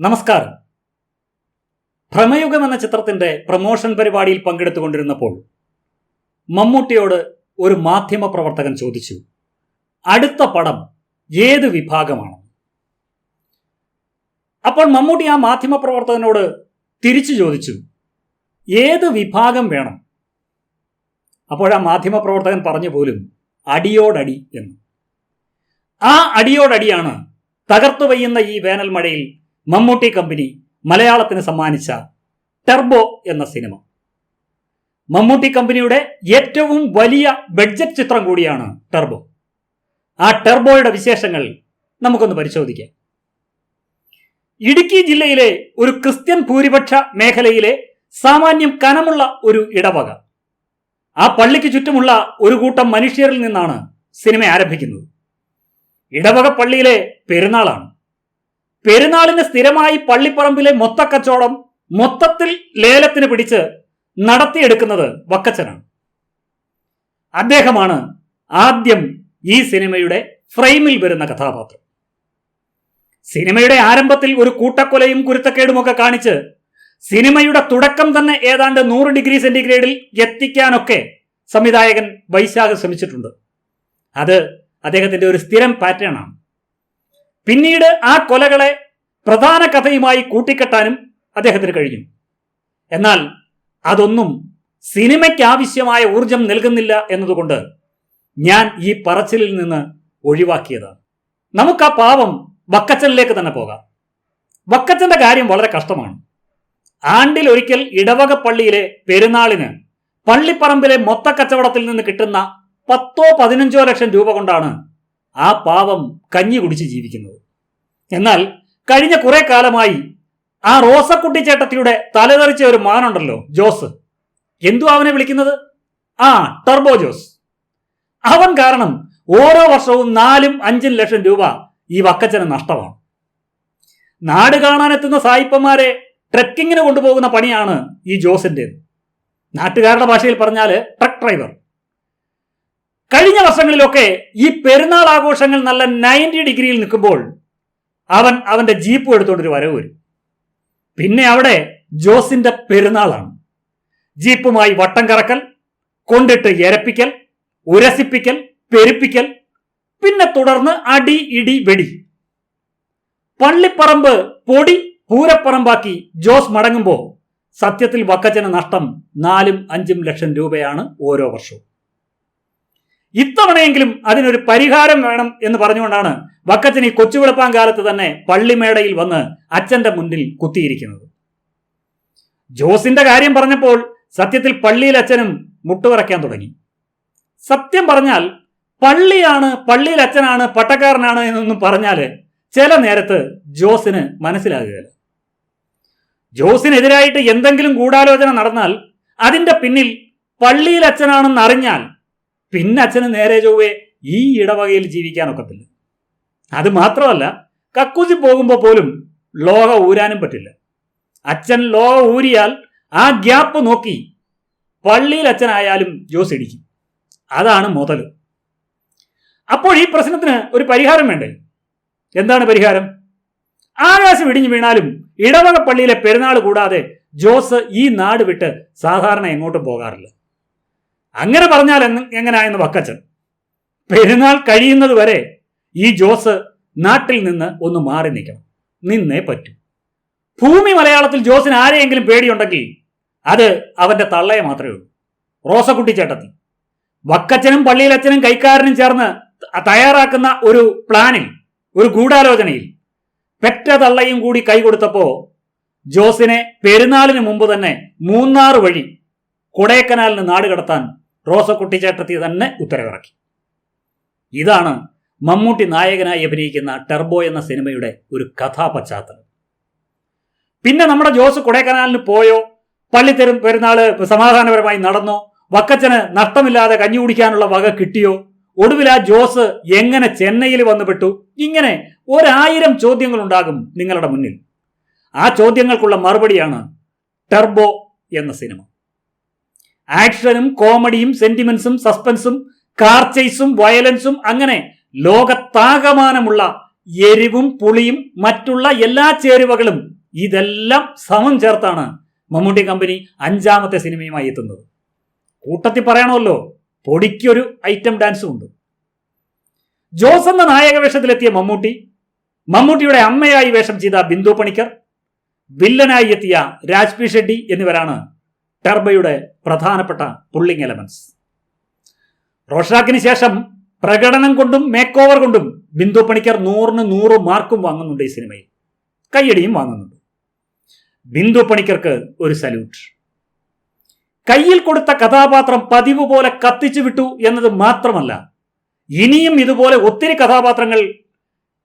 നമസ്കാരം. ഭ്രമയുഗം എന്ന ചിത്രത്തിന്റെ പ്രമോഷൻ പരിപാടിയിൽ പങ്കെടുത്തുകൊണ്ടിരുന്നപ്പോൾ മമ്മൂട്ടിയോട് ഒരു മാധ്യമ പ്രവർത്തകൻ ചോദിച്ചു അടുത്ത പടം ഏത് വിഭാഗമാണ്? അപ്പോൾ മമ്മൂട്ടി ആ മാധ്യമ പ്രവർത്തകനോട് തിരിച്ചു ചോദിച്ചു ഏത് വിഭാഗം വേണം? അപ്പോഴാ മാധ്യമ പ്രവർത്തകൻ പറഞ്ഞു പോലും അടിയോടടി എന്ന്. ആ അടിയോടടിയാണ് തകർത്തു പെയ്യുന്ന ഈ വേനൽ മഴയിൽ മമ്മൂട്ടി കമ്പനി മലയാളത്തിന് സമ്മാനിച്ച ടെർബോ എന്ന സിനിമ. മമ്മൂട്ടി കമ്പനിയുടെ ഏറ്റവും വലിയ ബഡ്ജറ്റ് ചിത്രം കൂടിയാണ് ടെർബോ. ആ ടെർബോയുടെ വിശേഷങ്ങൾ നമുക്കൊന്ന് പരിശോധിക്കാം. ഇടുക്കി ജില്ലയിലെ ഒരു ക്രിസ്ത്യൻ ഭൂരിപക്ഷ മേഖലയിലെ സാമാന്യം കനമുള്ള ഒരു ഇടവക. ആ പള്ളിക്ക് ചുറ്റുമുള്ള ഒരു കൂട്ടം മനുഷ്യരിൽ നിന്നാണ് സിനിമ ആരംഭിക്കുന്നത്. ഇടവക പള്ളിയിലെ പെരുന്നാളാണ്. പെരുന്നാളിന് സ്ഥിരമായി പള്ളിപ്പറമ്പിലെ മൊത്തക്കച്ചവടം മൊത്തത്തിൽ ലേലത്തിന് പിടിച്ച് നടത്തിയെടുക്കുന്നത് വക്കച്ചനാണ്. അദ്ദേഹമാണ് ആദ്യം ഈ സിനിമയുടെ ഫ്രെയിമിൽ വരുന്ന കഥാപാത്രം. സിനിമയുടെ ആരംഭത്തിൽ ഒരു കൂട്ടക്കൊലയും കുരുത്തക്കേടുമൊക്കെ കാണിച്ച് സിനിമയുടെ തുടക്കം തന്നെ ഏതാണ്ട് നൂറ് ഡിഗ്രി സെന്റിഗ്രേഡിൽ എത്തിക്കാനൊക്കെ സംവിധായകൻ വൈശാഖ് ശ്രമിച്ചിട്ടുണ്ട്. അത് അദ്ദേഹത്തിന്റെ ഒരു സ്ഥിരം പാറ്റേൺ ആണ് പിന്നീട് ആ കൊലകളെ പ്രധാന കഥയുമായി കൂട്ടിക്കെട്ടാനും അദ്ദേഹത്തിന് കഴിഞ്ഞു. എന്നാൽ അതൊന്നും സിനിമയ്ക്ക് ആവശ്യമായ ഊർജം നൽകുന്നില്ല എന്നതുകൊണ്ട് ഞാൻ ഈ പറച്ചിലിൽ നിന്ന് ഒഴിവാക്കിയതാണ് നമുക്ക് ആ പാവം വക്കച്ചനിലേക്ക് തന്നെ പോകാം. വക്കച്ചന്റെ കാര്യം വളരെ കഷ്ടമാണ്. ആണ്ടിൽ ഒരിക്കൽ ഇടവക പള്ളിയിലെ പെരുന്നാളിന് പള്ളിപ്പറമ്പിലെ മൊത്ത കച്ചവടത്തിൽ നിന്ന് കിട്ടുന്ന പത്തോ പതിനഞ്ചോ ലക്ഷം രൂപ കൊണ്ടാണ് ആ പാവം കഞ്ഞി കുടിച്ച് ജീവിക്കുന്നത്. എന്നാൽ കഴിഞ്ഞ കുറെ കാലമായി ആ റോസക്കുട്ടി ചേട്ടത്തിയുടെ തലതെറിച്ച ഒരു മാനുണ്ടല്ലോ ജോസ്. എന്തു അവനെ വിളിക്കുന്നത്? ആ ടർബോ ജോസ്. അവൻ കാരണം ഓരോ വർഷവും നാലും അഞ്ചും ലക്ഷം രൂപ ഈ വക്കച്ചന് നഷ്ടമാണ്. നാട് കാണാനെത്തുന്ന സായിപ്പന്മാരെ ട്രക്കിങ്ങിന് കൊണ്ടുപോകുന്ന പണിയാണ് ഈ ജോസിന്റെ നാട്ടുകാരുടെ ഭാഷയിൽ പറഞ്ഞാൽ ട്രക്ക് ഡ്രൈവർ. കഴിഞ്ഞ വർഷങ്ങളിലൊക്കെ ഈ പെരുന്നാൾ ആഘോഷങ്ങൾ നല്ല നയന്റി ഡിഗ്രിയിൽ നിൽക്കുമ്പോൾ അവൻ അവന്റെ ജീപ്പ് എടുത്തുകൊണ്ടൊരു വരവ് വരും. പിന്നെ അവിടെ ജോസിന്റെ പെരുന്നാളാണ്. ജീപ്പുമായി വട്ടം കറക്കൽ കൊണ്ടിട്ട് എരപ്പിക്കൽ ഉരസിപ്പിക്കൽ പെരുപ്പിക്കൽ പിന്നെ തുടർന്ന് അടി ഇടി വെടി. പള്ളിപ്പറമ്പ് പൊടി പൂരപ്പറമ്പാക്കി ജോസ് മടങ്ങുമ്പോൾ സത്യത്തിൽ വക്കച്ചന് നഷ്ടം നാലും അഞ്ചും ലക്ഷം രൂപയാണ് ഓരോ വർഷവും. ഇത്തവണയെങ്കിലും അതിനൊരു പരിഹാരം വേണം എന്ന് പറഞ്ഞുകൊണ്ടാണ് വക്കച്ചൻ ഈ കൊച്ചുവിളപ്പാൻ കാലത്ത് തന്നെ പള്ളിമേടയിൽ വന്ന് അച്ഛന്റെ മുന്നിൽ കുത്തിയിരിക്കുന്നത്. ജോസിന്റെ കാര്യം പറഞ്ഞപ്പോൾ സത്യത്തിൽ പള്ളിയിൽ അച്ഛനും മുട്ടുപറയ്ക്കാൻ തുടങ്ങി. സത്യം പറഞ്ഞാൽ പള്ളിയാണ് പള്ളിയിൽ അച്ഛനാണ് പട്ടക്കാരനാണ് എന്നൊന്നും പറഞ്ഞാൽ ചില നേരത്ത് ജോസിന് മനസ്സിലാകുകയില്ല. ജോസിനെതിരായിട്ട് എന്തെങ്കിലും ഗൂഢാലോചന നടന്നാൽ അതിന്റെ പിന്നിൽ പള്ളിയിൽ അച്ഛനാണെന്ന് അറിഞ്ഞാൽ പിന്നെ അച്ഛന് നേരെ ചൊവ്വേ ഈ ഇടവകയിൽ ജീവിക്കാനൊക്കത്തില്ല. അത് മാത്രമല്ല കക്കൂസി പോകുമ്പോൾ പോലും ലോക ഊരാനും പറ്റില്ല. അച്ഛൻ ലോക ഊരിയാൽ ആ ഗ്യാപ്പ് നോക്കി പള്ളിയിൽ അച്ഛനായാലും ജോസ് ഇടിക്കും. അതാണ് മുതൽ അപ്പോൾ ഈ പ്രശ്നത്തിന് ഒരു പരിഹാരം വേണ്ടേ? എന്താണ് പരിഹാരം? ആകാശം ഇടിഞ്ഞു വീണാലും ഇടവക പള്ളിയിലെ പെരുന്നാൾ കൂടാതെ ജോസ് ഈ നാട് വിട്ട് സാധാരണ എങ്ങോട്ടും പോകാറില്ല. അങ്ങനെ പറഞ്ഞാൽ എങ്ങനെയായെന്ന് വക്കച്ചൻ. പെരുന്നാൾ കഴിയുന്നത് വരെ ഈ ജോസ് നാട്ടിൽ നിന്ന് ഒന്ന് മാറി നിൽക്കണം. നിന്നേ പറ്റൂ. ഭൂമി മലയാളത്തിൽ ജോസിന് ആരെയെങ്കിലും പേടിയുണ്ടെങ്കിൽ അത് അവന്റെ തള്ളയെ മാത്രമേ ഉള്ളൂ. റോസക്കുട്ടി ചേട്ടത്തി. വക്കച്ചനും പള്ളിയിലച്ഛനും കൈക്കാരനും ചേർന്ന് തയ്യാറാക്കുന്ന ഒരു പ്ലാനിൽ ഒരു ഗൂഢാലോചനയിൽ പെറ്റ തള്ളയും കൂടി കൈകൊടുത്തപ്പോ ജോസിനെ പെരുന്നാളിന് മുമ്പ് തന്നെ മൂന്നാറ് വഴി കൊടൈക്കനാലിന് നാട് കടത്താൻ റോസക്കുട്ടി ചേട്ടത്തി തന്നെ ഉത്തരവിറക്കി. ഇതാണ് മമ്മൂട്ടി നായകനായി അഭിനയിക്കുന്ന ടെർബോ എന്ന സിനിമയുടെ ഒരു കഥാപശ്ചാത്തലം. പിന്നെ നമ്മുടെ ജോസ് കൊടൈക്കനാലിന് പോയോ? പള്ളിത്തെരും പെരുന്നാൾ സമാധാനപരമായി നടന്നോ? വക്കച്ചന് നഷ്ടമില്ലാതെ കഞ്ഞി കുടിക്കാനുള്ള വക കിട്ടിയോ? ഒടുവിൽ ആ ജോസ് എങ്ങനെ ചെന്നൈയിൽ വന്നുപെട്ടു? ഇങ്ങനെ ഒരായിരം ചോദ്യങ്ങൾ ഉണ്ടാകും നിങ്ങളുടെ മുന്നിൽ. ആ ചോദ്യങ്ങൾക്കുള്ള മറുപടിയാണ് ടെർബോ എന്ന സിനിമ. ആക്ഷനും കോമഡിയും സെന്റിമെന്റ്സും സസ്പെൻസും കാർ ചേസും വയലൻസും അങ്ങനെ ലോകത്താകമാനമുള്ള എരിവും പുളിയും മറ്റുള്ള എല്ലാ ചേരുവകളും ഇതെല്ലാം സമം ചേർത്താണ് മമ്മൂട്ടി കമ്പനി അഞ്ചാമത്തെ സിനിമയുമായി എത്തുന്നത്. കൂട്ടത്തിൽ പറയണമല്ലോ പൊടിക്കൊരു ഐറ്റം ഡാൻസും ഉണ്ട്. ജോസ് എന്ന നായക വേഷത്തിലെത്തിയ മമ്മൂട്ടി മമ്മൂട്ടിയുടെ അമ്മയായി വേഷം ചെയ്ത ബിന്ദു പണിക്കർ വില്ലനായി എത്തിയ രാജ്പി ഷെഡ്ഡി എന്നിവരാണ് ടർബയുടെ പ്രധാനപ്പെട്ട പുള്ളിംഗ് എലമെന്റ്സ് റോഷാക്കിന് ശേഷം പ്രകടനം കൊണ്ടും മേക്ക് ഓവർ കൊണ്ടും ബിന്ദു പണിക്കർ നൂറിന് നൂറ് മാർക്കും വാങ്ങുന്നുണ്ട് ഈ സിനിമയിൽ. കയ്യടിയും വാങ്ങുന്നുണ്ട്. ബിന്ദു പണിക്കർക്ക് ഒരു സല്യൂട്ട് കയ്യിൽ കൊടുത്ത കഥാപാത്രം പതിവ് പോലെ കത്തിച്ചു വിട്ടു എന്നത് മാത്രമല്ല ഇനിയും ഇതുപോലെ ഒത്തിരി കഥാപാത്രങ്ങൾ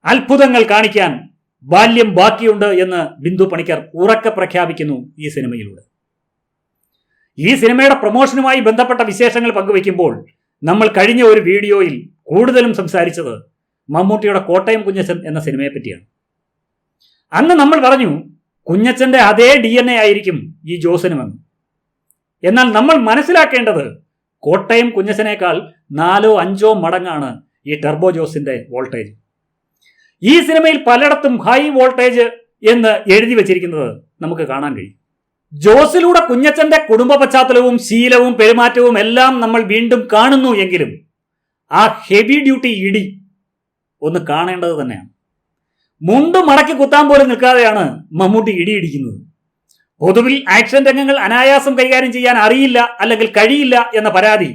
അത്ഭുതങ്ങൾ കാണിക്കാൻ ബാല്യം ബാക്കിയുണ്ട് എന്ന് ബിന്ദു പണിക്കർ ഉറക്കെ പ്രഖ്യാപിക്കുന്നു ഈ സിനിമയിലൂടെ. ഈ സിനിമയുടെ പ്രൊമോഷനുമായി ബന്ധപ്പെട്ട വിശേഷങ്ങൾ പങ്കുവയ്ക്കുമ്പോൾ നമ്മൾ കഴിഞ്ഞ ഒരു വീഡിയോയിൽ കൂടുതലും സംസാരിച്ചത് മമ്മൂട്ടിയുടെ കോട്ടയം കുഞ്ഞച്ചൻ എന്ന സിനിമയെ പറ്റിയാണ്. അന്ന് നമ്മൾ പറഞ്ഞു കുഞ്ഞച്ചന്റെ അതേ ഡി എൻ എ ആയിരിക്കും ഈ ജോസിനുമെന്ന് എന്നാൽ നമ്മൾ മനസ്സിലാക്കേണ്ടത് കോട്ടയം കുഞ്ഞച്ചനേക്കാൾ നാലോ അഞ്ചോ മടങ്ങാണ് ഈ ടെർബോ ജോസിന്റെ വോൾട്ടേജ്. ഈ സിനിമയിൽ പലയിടത്തും ഹൈ വോൾട്ടേജ് എന്ന് എഴുതി വച്ചിരിക്കുന്നത് നമുക്ക് കാണാൻ കഴിയും. ജോസിലൂടെ കുഞ്ഞച്ചന്റെ കുടുംബ പശ്ചാത്തലവും ശീലവും പെരുമാറ്റവും എല്ലാം നമ്മൾ വീണ്ടും കാണുന്നു എങ്കിലും ആ ഹെവി ഡ്യൂട്ടി ഇടി ഒന്ന് കാണേണ്ടത് തന്നെയാണ്. മുണ്ട് മടക്കി കുത്താൻ പോലും നിൽക്കാതെയാണ് മമ്മൂട്ടി ഇടിയിടിക്കുന്നത് പൊതുവിൽ ആക്ഷൻ രംഗങ്ങൾ അനായാസം കൈകാര്യം ചെയ്യാൻ അറിയില്ല അല്ലെങ്കിൽ കഴിയില്ല എന്ന പരാതി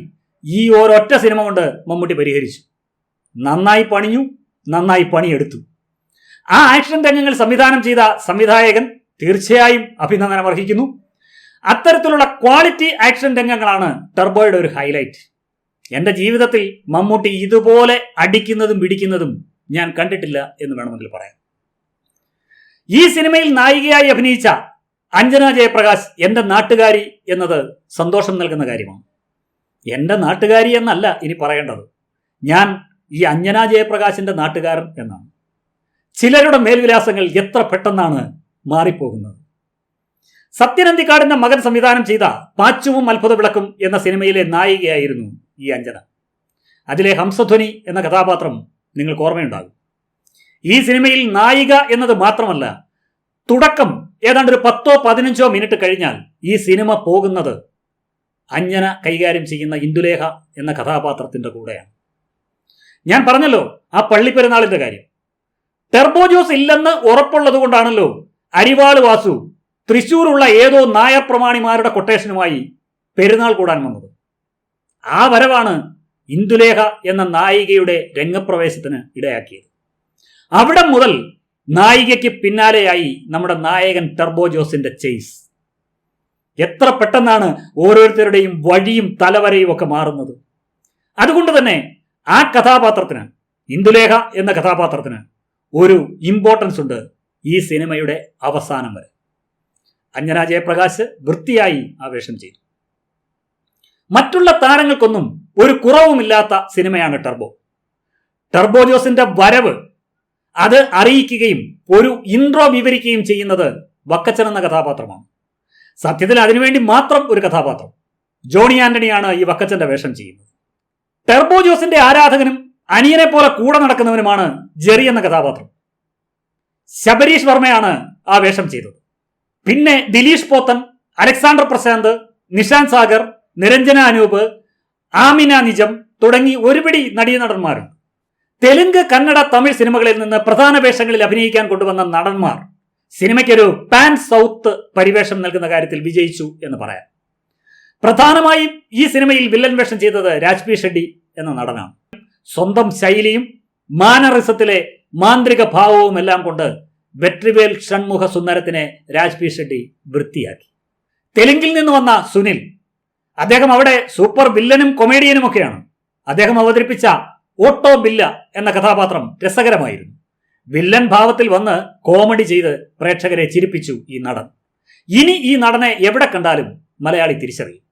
ഈ ഒരൊറ്റ സിനിമ കൊണ്ട് മമ്മൂട്ടി പരിഹരിച്ചു. നന്നായി പണിഞ്ഞു നന്നായി പണിയെടുത്തു. ആ ആക്ഷൻ രംഗങ്ങൾ സംവിധാനം ചെയ്ത സംവിധായകൻ തീർച്ചയായും അഭിനന്ദനം അർഹിക്കുന്നു. അത്തരത്തിലുള്ള ക്വാളിറ്റി ആക്ഷൻ രംഗങ്ങളാണ് ടെർബോയുടെ ഒരു ഹൈലൈറ്റ്. എന്റെ ജീവിതത്തിൽ മമ്മൂട്ടി ഇതുപോലെ അടിക്കുന്നതും പിടിക്കുന്നതും ഞാൻ കണ്ടിട്ടില്ല എന്ന് വേണമെങ്കിൽ പറയാം. ഈ സിനിമയിൽ നായികയായി അഭിനയിച്ച അഞ്ജന ജയപ്രകാശ് എന്റെ നാട്ടുകാരി എന്നത് സന്തോഷം നൽകുന്ന കാര്യമാണ്. എന്റെ നാട്ടുകാരി എന്നല്ല ഇനി പറയേണ്ടത്. ഞാൻ ഈ അഞ്ജന ജയപ്രകാശിന്റെ നാട്ടുകാരൻ എന്നാണ്. ചിലരുടെ മേൽവിലാസങ്ങൾ എത്ര പെട്ടെന്നാണ് മാറിപ്പോകുന്നത്. സത്യനന്ദിക്കാടിന്റെ മകൻ സംവിധാനം ചെയ്ത പാച്ചുവും അത്ഭുത വിളക്കും എന്ന സിനിമയിലെ നായികയായിരുന്നു ഈ അഞ്ജന. അതിലെ ഹംസധ്വനി എന്ന കഥാപാത്രം നിങ്ങൾക്ക് ഓർമ്മയുണ്ടാകും. ഈ സിനിമയിൽ നായിക എന്നത് മാത്രമല്ല തുടക്കം ഏതാണ്ട് ഒരു പത്തോ പതിനഞ്ചോ മിനിറ്റ് കഴിഞ്ഞാൽ ഈ സിനിമ പോകുന്നത് അഞ്ജന കൈകാര്യം ചെയ്യുന്ന ഇന്ദുലേഖ എന്ന കഥാപാത്രത്തിന്റെ കൂടെയാണ്. ഞാൻ പറഞ്ഞല്ലോ ആ പള്ളിപ്പെരുന്നാളിന്റെ കാര്യം. ടെർബോ ജോസ് ഇല്ലെന്ന് ഉറപ്പുള്ളത് കൊണ്ടാണല്ലോ അരിവാൾ വാസു തൃശൂരുള്ള ഏതോ നായർ പ്രമാണിമാരുടെ കൊട്ടേഷനുമായി പെരുന്നാൾ കൂടാൻ വന്നത്. ആ വരവാണ് ഇന്ദുലേഖ എന്ന നായികയുടെ രംഗപ്രവേശത്തിന് ഇടയാക്കിയത്. അവിടെ മുതൽ നായികയ്ക്ക് പിന്നാലെയായി നമ്മുടെ നായകൻ ടെർബോ ജോസിന്റെ ചെയ്സ് എത്ര പെട്ടെന്നാണ് ഓരോരുത്തരുടെയും വഴിയും തലവരയും ഒക്കെ മാറുന്നത്. അതുകൊണ്ട് തന്നെ ആ കഥാപാത്രത്തിന് ഇന്ദുലേഖ എന്ന കഥാപാത്രത്തിന് ഒരു ഇമ്പോർട്ടൻസ് ഉണ്ട് ഈ സിനിമയുടെ അവസാനം വരെ. അഞ്ജന ജയപ്രകാശ് വൃത്തിയായി ആവേശം ചെയ്തു. മറ്റുള്ള താരങ്ങൾക്കൊന്നും ഒരു കുറവുമില്ലാത്ത സിനിമയാണ് ടർബോ. ടർബോ ജോസിന്റെ വരവ് അത് അറിയിക്കുകയും ഒരു ഇൻട്രോ വിവരിക്കുകയും ചെയ്യുന്നത് വക്കച്ചൻ എന്ന കഥാപാത്രമാണ്. സത്യത്തിൽ അതിനുവേണ്ടി മാത്രം ഒരു കഥാപാത്രം. ജോണി ആന്റണിയാണ് ഈ വക്കച്ചന്റെ വേഷം ചെയ്യുന്നത്. ടെർബോ ജോസിന്റെ ആരാധകനും അനിയനെ പോലെ കൂടെ നടക്കുന്നവനുമാണ് ജെറി എന്ന കഥാപാത്രം. ശബരീഷ് വർമ്മയാണ് ആ വേഷം ചെയ്തത്. പിന്നെ ദിലീഷ് പോത്തൻ അലക്സാണ്ടർ പ്രശാന്ത് നിഷാന്ത് സാഗർ നിരഞ്ജന അനൂപ് ആമിന നിജം തുടങ്ങി ഒരുപിടി നടീനടന്മാരുണ്ട്. തെലുങ്ക് കന്നഡ തമിഴ് സിനിമകളിൽ നിന്ന് പ്രധാന വേഷങ്ങളിൽ അഭിനയിക്കാൻ കൊണ്ടുവന്ന നടന്മാർ സിനിമയ്ക്കൊരു പാൻ സൗത്ത് പരിവേഷം നൽകുന്ന കാര്യത്തിൽ വിജയിച്ചു എന്ന് പറയാം. പ്രധാനമായും ഈ സിനിമയിൽ വില്ലൻ വേഷം ചെയ്തത് രാജ്പി ഷെഡ്ഡി എന്ന നടനാണ്. സ്വന്തം ശൈലിയും മാനറിസത്തിലെ മാന്ത്രിക ഭാവവും എല്ലാം കൊണ്ട് വെട്രിവേൽ ഷൺമുഖ സുന്ദരത്തിനെ രാജ്പി ഷെഡ്ഡി വൃത്തിയാക്കി. തെലുങ്കിൽ നിന്ന് വന്ന സുനിൽ അദ്ദേഹം അവിടെ സൂപ്പർ വില്ലനും കൊമേഡിയനും ഒക്കെയാണ്. അദ്ദേഹം അവതരിപ്പിച്ച ഓട്ടോ ബില്ല എന്ന കഥാപാത്രം രസകരമായിരുന്നു. വില്ലൻ ഭാവത്തിൽ വന്ന് കോമഡി ചെയ്ത് പ്രേക്ഷകരെ ചിരിപ്പിച്ചു ഈ നടൻ. ഇനി ഈ നടനെ എവിടെ കണ്ടാലും മലയാളി തിരിച്ചറിയും.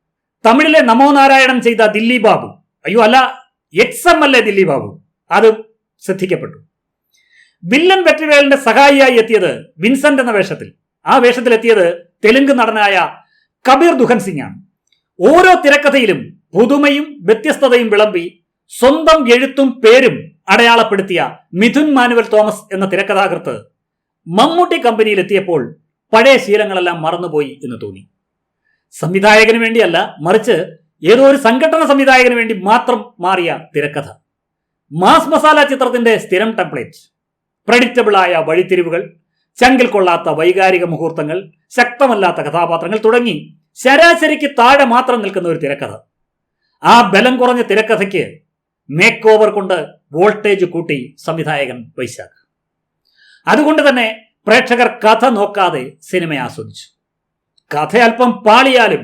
തമിഴിലെ നമോ നാരായണൻ ചെയ്ത ദില്ലി ബാബു. അയ്യോ അല്ല എക്സ് എം ദില്ലി ബാബു. അതും ശ്രദ്ധിക്കപ്പെട്ടു. വില്ലൻ വെറ്റിവേലിന്റെ സഹായിയായി എത്തിയത് വിൻസെന്റ് എന്ന വേഷത്തിൽ. ആ വേഷത്തിൽ എത്തിയത് തെലുങ്ക് നടനായ കബീർ ദുഹൻ സിംഗ് ആണ് ഓരോ തിരക്കഥയിലും പുതുമയും വ്യത്യസ്തതയും വിളമ്പി സ്വന്തം എഴുത്തും പേരും അടയാളപ്പെടുത്തിയ മിഥുൻ മാനുവൽ തോമസ് എന്ന തിരക്കഥാകൃത്ത് മമ്മൂട്ടി കമ്പനിയിൽ എത്തിയപ്പോൾ പഴയ ശീലങ്ങളെല്ലാം മറന്നുപോയി എന്ന് തോന്നി. സംവിധായകന് വേണ്ടിയല്ല മറിച്ച് ഏതോ ഒരു സംഘടന സംവിധായകന് വേണ്ടി മാത്രം മാറിയ തിരക്കഥ. മാസ് മസാല ചിത്രത്തിന്റെ സ്ഥിരം ടെംപ്ലേറ്റ്. പ്രഡിക്റ്റബിളായ വഴിത്തിരിവുകൾ ചങ്കിൽ കൊള്ളാത്ത വൈകാരിക മുഹൂർത്തങ്ങൾ ശക്തമല്ലാത്ത കഥാപാത്രങ്ങൾ തുടങ്ങി ശരാശരിക്ക് താഴെ മാത്രം നിൽക്കുന്ന ഒരു തിരക്കഥ. ആ ബലം കുറഞ്ഞ തിരക്കഥയ്ക്ക് മേക്ക് ഓവർ കൊണ്ട് വോൾട്ടേജ് കൂട്ടി സംവിധായകൻ വൈശാഖ്. അതുകൊണ്ട് തന്നെ പ്രേക്ഷകർ കഥ നോക്കാതെ സിനിമ ആസ്വദിച്ചു. കഥ അല്പം പാളിയാലും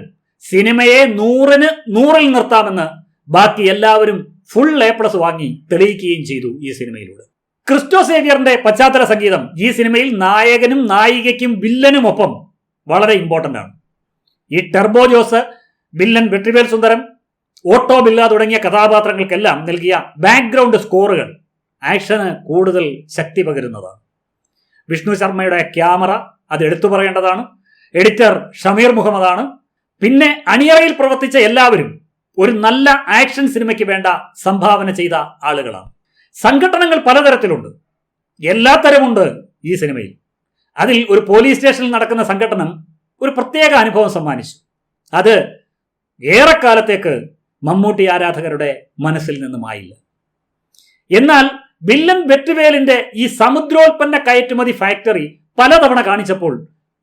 സിനിമയെ നൂറിന് നൂറിൽ നിർത്താമെന്ന് ബാക്കി എല്ലാവരും ഫുൾ എ പ്ലസ് വാങ്ങി തെളിയിക്കുകയും ചെയ്തു ഈ സിനിമയിലൂടെ. ക്രിസ്റ്റോ സേവിയറിന്റെ പശ്ചാത്തല സംഗീതം ഈ സിനിമയിൽ നായകനും നായികയ്ക്കും വില്ലനുമൊപ്പം വളരെ ഇമ്പോർട്ടന്റ് ആണ്. ഈ turbo Jose villain Vetrivel Sundaram auto Billa തുടങ്ങിയ കഥാപാത്രങ്ങൾക്കെല്ലാം നൽകിയ ബാക്ക്ഗ്രൗണ്ട് സ്കോറുകൾ ആക്ഷന് കൂടുതൽ ശക്തി പകരുന്നതാണ്. വിഷ്ണു ശർമ്മയുടെ ക്യാമറ അത് എടുത്തു പറയേണ്ടതാണ്. എഡിറ്റർ ഷമീർ മുഹമ്മദാണ്. പിന്നെ അണിയറയിൽ പ്രവർത്തിച്ച എല്ലാവരും ഒരു നല്ല ആക്ഷൻ സിനിമയ്ക്ക് വേണ്ട സംഭാവന ചെയ്ത ആളുകളാണ്. സംഘടനകൾ പലതരത്തിലുണ്ട്. എല്ലാ തരമുണ്ട് ഈ സിനിമയിൽ. അതിൽ ഒരു പോലീസ് സ്റ്റേഷനിൽ നടക്കുന്ന സംഘടനം ഒരു പ്രത്യേക അനുഭവം സമ്മാനിച്ചു. അത് ഏറെക്കാലത്തേക്ക് മമ്മൂട്ടി ആരാധകരുടെ മനസ്സിൽ നിന്നും ആയില്ല. എന്നാൽ വില്ലൻ വെറ്റുവേലിന്റെ ഈ സമുദ്രോൽപ്പന്ന കയറ്റുമതി ഫാക്ടറി പലതവണ കാണിച്ചപ്പോൾ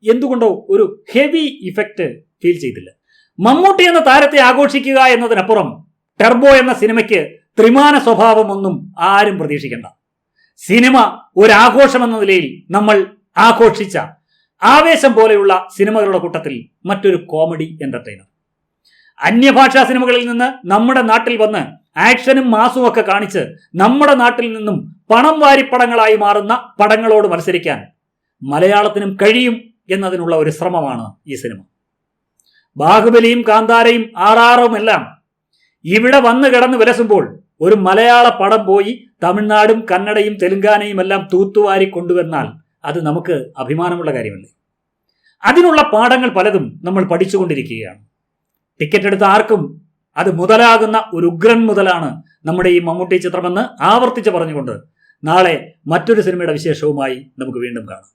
എന്തുകൊണ്ടോ ഒരു ഹെവി ഇഫക്റ്റ് ഫീൽ ചെയ്തില്ല. മമ്മൂട്ടി എന്ന താരത്തെ ആഘോഷിക്കുക എന്നതിനപ്പുറം ടെർബോ എന്ന സിനിമയ്ക്ക് ത്രിമാന സ്വഭാവമൊന്നും ആരും പ്രതീക്ഷിക്കണ്ട. സിനിമ ഒരാഘോഷമെന്ന നിലയിൽ നമ്മൾ ആഘോഷിച്ച ആവേശം പോലെയുള്ള സിനിമകളുടെ കൂട്ടത്തിൽ മറ്റൊരു കോമഡി എന്റർടൈനർ. അന്യഭാഷാ സിനിമകളിൽ നിന്ന് നമ്മുടെ നാട്ടിൽ വന്ന് ആക്ഷനും മാസും ഒക്കെ കാണിച്ച് നമ്മുടെ നാട്ടിൽ നിന്നും പണം വാരിപ്പടങ്ങളായി മാറുന്ന പടങ്ങളോട് മത്സരിക്കാൻ മലയാളത്തിനും കഴിയും എന്നതിനുള്ള ഒരു ശ്രമമാണ് ഈ സിനിമ. ബാഹുബലിയും കാന്താരയും ആറാറും എല്ലാം ഇവിടെ വന്ന് കിടന്ന് വിലസുമ്പോൾ ഒരു മലയാള പടം പോയി തമിഴ്നാടും കന്നഡയും തെലുങ്കാനയും എല്ലാം തൂത്തുവാരി കൊണ്ടുവന്നാൽ അത് നമുക്ക് അഭിമാനമുള്ള കാര്യമല്ലേ? അതിനുള്ള പാഠങ്ങൾ പലതും നമ്മൾ പഠിച്ചുകൊണ്ടിരിക്കുകയാണ്. ടിക്കറ്റ് എടുത്ത ആർക്കും അത് മുതലാകുന്ന ഒരു ഉഗ്രൻ മുതലാണ് നമ്മുടെ ഈ മമ്മൂട്ടി ചിത്രമെന്ന് ആവർത്തിച്ച് പറഞ്ഞുകൊണ്ട് നാളെ മറ്റൊരു സിനിമയുടെ വിശേഷവുമായി നമുക്ക് വീണ്ടും കാണാം.